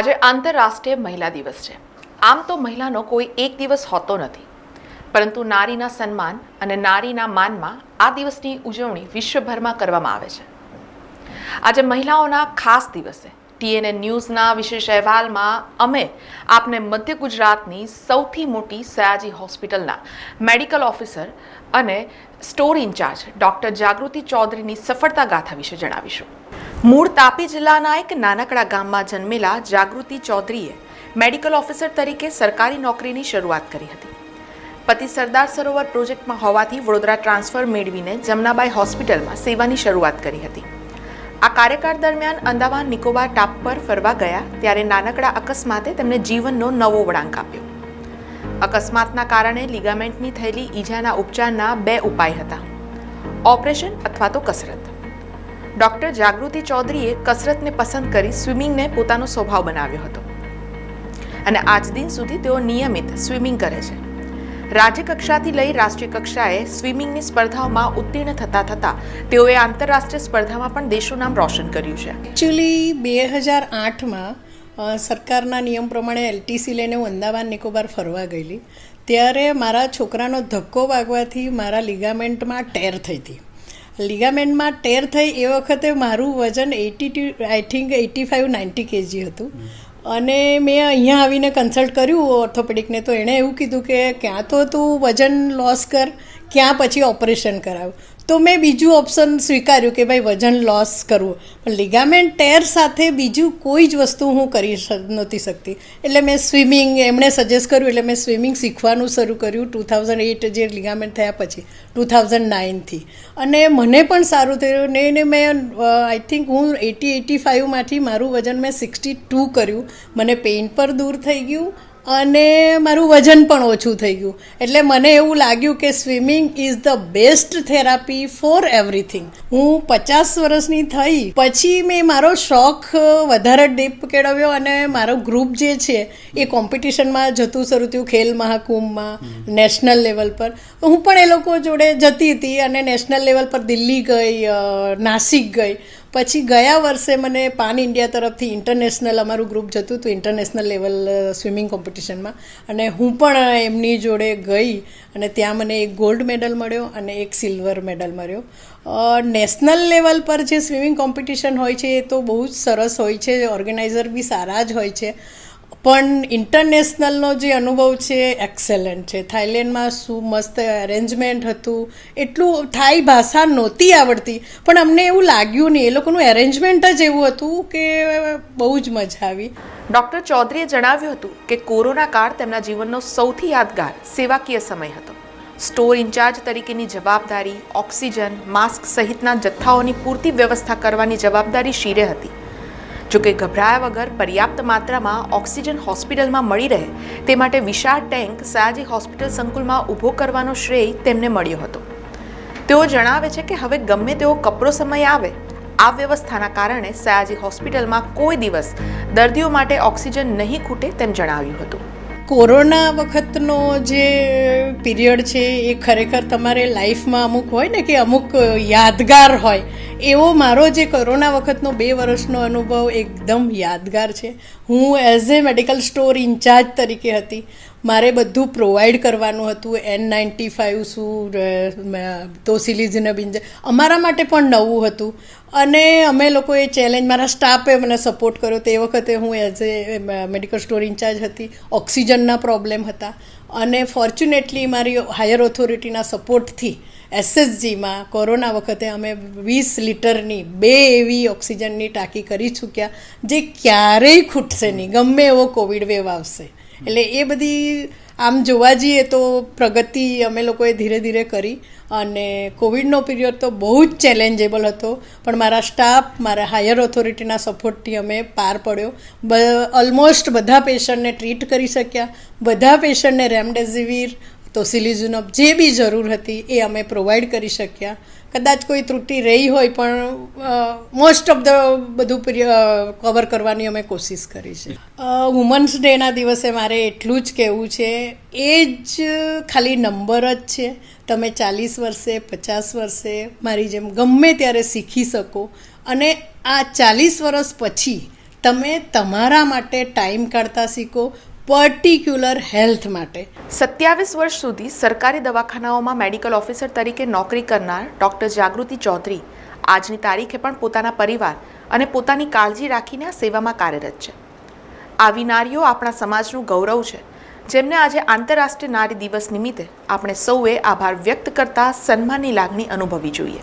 આજે આંતરરાષ્ટ્રીય મહિલા દિવસ છે. આમ તો મહિલાનો કોઈ એક દિવસ હોતો નથી. પરંતુ નારીના સન્માન અને નારીના માનમાં આ દિવસની ઉજવણી વિશ્વભરમાં કરવામાં આવે છે. આજે મહિલાઓના ખાસ દિવસે ટીએનએ ન્યૂઝના વિશેષ અહેવાલમાં અમે આપને મધ્ય ગુજરાતની સૌથી મોટી સયાજી હોસ્પિટલના મેડિકલ ઓફિસર અને સ્ટોર ઇન્ચાર્જ ડૉક્ટર જાગૃતિ ચૌધરીની સફળતા ગાથા વિશે જણાવીશું. મૂળ તાપી જિલ્લાના એક નાનકડા ગામમાં જન્મેલા જાગૃતિ ચૌધરીએ મેડિકલ ઓફિસર તરીકે સરકારી નોકરીની શરૂઆત કરી હતી. પતિ સરદાર સરોવર પ્રોજેક્ટમાં હોવાથી વડોદરા ટ્રાન્સફર મેળવીને જમનાબાઈ હોસ્પિટલમાં સેવાની શરૂઆત કરી હતી. આ કાર્યકાળ દરમિયાન અંદામાન નિકોબાર ટાપ પર ફરવા ગયા ત્યારે નાનકડા અકસ્માતે તેમને જીવનનો નવો વળાંક આપ્યો. અકસ્માતના કારણે લિગામેન્ટની થયેલી ઈજાના ઉપચારના બે ઉપાય હતા. ઓપરેશન અથવા તો કસરત. ડૉક્ટર જાગૃતિ ચૌધરીએ કસરતને પસંદ કરી સ્વિમિંગને પોતાનો સ્વભાવ બનાવ્યો હતો. અને આજ દિન સુધી તેઓ નિયમિત સ્વિમિંગ કરે છે. રાજ્ય કક્ષાથી લઈ રાષ્ટ્રીય કક્ષાએ સ્વિમિંગની સ્પર્ધાઓમાં ઉત્તીર્ણ થતા થતા તેઓએ આંતરરાષ્ટ્રીય સ્પર્ધામાં પણ દેશનું નામ રોશન કર્યું છે. એકચ્યુઅલી બે હજાર આઠમાં સરકારના નિયમ પ્રમાણે એલટીસી લઈને હું અંદામાન નિકોબાર ફરવા ગયેલી. ત્યારે મારા છોકરાનો ધક્કો વાગવાથી મારા લિગામેન્ટમાં ટેર થઈ હતી. લિગામેન્ટમાં ટેર થઈ એ વખતે મારું વજન eighty two I think eighty five ninety KG હતું. અને મેં અહીંયા આવીને કન્સલ્ટ કર્યું ઓર્થોપેડિકને, તો એણે એવું કીધું કે ક્યાં તો તું વજન લોસ કર, ક્યાં પછી ઓપરેશન કરાવ. તો મેં બીજું ઓપ્શન સ્વીકાર્યું કે ભાઈ વજન લોસ કરવું. પણ લિગામેન્ટ ટેર સાથે બીજું કોઈ જ વસ્તુ હું કરી નહોતી શકતી. એટલે મેં સ્વિમિંગ એમણે સજેસ્ટ કર્યું, એટલે મેં સ્વિમિંગ શીખવાનું શરૂ કર્યું ટુ થાઉઝન્ડ એઇટ જે લિગામેન્ટ થયા પછી ટુ થાઉઝન્ડ નાઇનથી અને મને પણ સારું થયું ને એને મેં આઈ થિંક હું એટી એટી ફાઇવમાંથી મારું વજન મેં સિક્સટી ટુ કર્યું. મને પેઇન પર દૂર થઈ ગયું. અને મારું વજન પણ ઓછું થઈ ગયું. એટલે મને એવું લાગ્યું કે swimming is the best therapy for everything. હું પચાસ વર્ષની થઈ, પછી મેં મારો શોખ વધારે ડીપ કેળવ્યો અને મારો ગ્રુપ જે છે, એ કોમ્પિટિશનમાં જતું શરૂ થયું ખેલ મહાકુંભમાં, નેશનલ લેવલ પર. હું પણ એ લોકો જોડે જતી હતી અને નેશનલ લેવલ પર દિલ્હી ગઈ નાસિક ગઈ. પછી ગયા વર્ષે મને પાન ઇન્ડિયા તરફથી ઇન્ટરનેશનલ અમારું ગ્રુપ જતું હતું ઇન્ટરનેશનલ લેવલ સ્વિમિંગ કોમ્પિટિશનમાં અને હું પણ એમની જોડે ગઈ અને ત્યાં મને એક ગોલ્ડ મેડલ મળ્યો અને એક સિલ્વર મેડલ મળ્યો. નેશનલ લેવલ પર જે સ્વિમિંગ કોમ્પિટિશન હોય છે એ તો બહુ જ સરસ હોય છે ઓર્ગેનાઇઝર બી સારા જ હોય છે. પણ ઇન્ટરનેશનલનો જે અનુભવ છે એક્સેલન્ટ છે. થાઈલેન્ડમાં શું મસ્ત એરેન્જમેન્ટ હતું, એટલું થાઈ ભાષા નહોતી આવડતી. પણ અમને એવું લાગ્યું નહીં, એ લોકોનું એરેન્જમેન્ટ જ એવું હતું કે બહુ જ મજા આવી. ડૉક્ટર ચૌધરીએ જણાવ્યું હતું કે કોરોના કાળ તેમના જીવનનો સૌથી યાદગાર, સેવાકીય સમય હતો. સ્ટોર ઇન્ચાર્જ તરીકેની જવાબદારી, ઓક્સિજન, માસ્ક સહિતના જથ્થાઓની પૂરતી વ્યવસ્થા કરવાની જવાબદારી શીરે હતી. જોકે ગભરાયા વગર પર્યાપ્ત માત્રામાં ઓક્સિજન હોસ્પિટલમાં મળી રહે, તે માટે વિશાળ ટેન્ક સયાજી હોસ્પિટલ સંકુલમાં ઊભો કરવાનો શ્રેય તેમને મળ્યો હતો. તેઓ જણાવે છે કે હવે ગમે તેવો કપરો સમય આવે, આ વ્યવસ્થાના કારણે સયાજી હોસ્પિટલમાં કોઈ દિવસ દર્દીઓ માટે ઓક્સિજન નહીં ખૂટે તેમ જણાવ્યું હતું. કોરોના વખતનો જે પીરિયડ છે, એ ખરેખર તમારે લાઈફમાં અમુક હોય ને કે અમુક યાદગાર હોય એવો મારો જે કોરોના વખતનો બે વર્ષનો અનુભવ એકદમ યાદગાર છે. હું as a medical store incharge તરીકે હતી. મારે બધું પ્રોવાઈડ કરવાનું હતું. એન નાઇન્ટી ફાઇવ શું તોસિલિઝિનબિન અમારા માટે પણ નવું હતું. અને અમે લોકોએ ચેલેન્જ મારા સ્ટાફે મને સપોર્ટ કર્યો. તે વખતે હું as a medical store incharge હતી. ઓક્સિજનના પ્રોબ્લેમ હતા. અને ફોર્ચ્યુનેટલી મારી હાયર ઓથોરિટીના સપોર્ટથી એસએસજીમાં કોરોના વખતે અમે વીસ લીટરની બે એવી ઓક્સિજનની ટાંકી કરી ચૂક્યા જે ક્યારેય ખૂટશે નહીં, ગમે એવો કોવિડ વેવ આવશે. એટલે એ બધી આમ જોવા જઈએ તો પ્રગતિ અમે લોકોએ ધીરે ધીરે કરી અને કોવિડનો પીરિયડ તો બહુ જ ચેલેન્જેબલ હતો, પણ મારા સ્ટાફ, મારા હાયર ઓથોરિટીના સપોર્ટથી અમે પાર પડ્યો. બ, ઓલમોસ્ટ બધા પેશન્ટને ટ્રીટ કરી શક્યા. બધા પેશન્ટને રેમડેસિવિર તો સિલિઝુનબ જે બી જરૂર હતી એ અમે પ્રોવાઈડ કરી શક્યા. કદાચ કોઈ ત્રુટિ રહી હોય પણ મોસ્ટ ઓફ ધ બધું કવર કરવાની અમે કોશિશ કરી છે. વુમન્સ ડેના દિવસે મારે એટલું જ કહેવું છે, એ જ ખાલી નંબર જ છે. તમે ચાલીસ વર્ષે, પચાસ વર્ષે મારી જેમ ગમે ત્યારે શીખી શકો. અને આ ચાલીસ વર્ષ પછી તમે તમારા માટે ટાઈમ કાઢતા શીખો. પર્ટિક્યુલર હેલ્થ માટે. સત્યાવીસ વર્ષ સુધી સરકારી દવાખાનાઓમાં મેડિકલ ઓફિસર તરીકે નોકરી કરનાર ડૉક્ટર જાગૃતિ ચૌધરી આજની તારીખે પણ પોતાના પરિવાર અને પોતાની કાળજી રાખીને આ સેવામાં કાર્યરત છે. આવી નારીઓ આપણા સમાજનું ગૌરવ છે, જેમને આજે આંતરરાષ્ટ્રીય નારી દિવસ નિમિત્તે આપણે સૌએ આભાર વ્યક્ત કરતા સન્માનની લાગણી અનુભવી જોઈએ.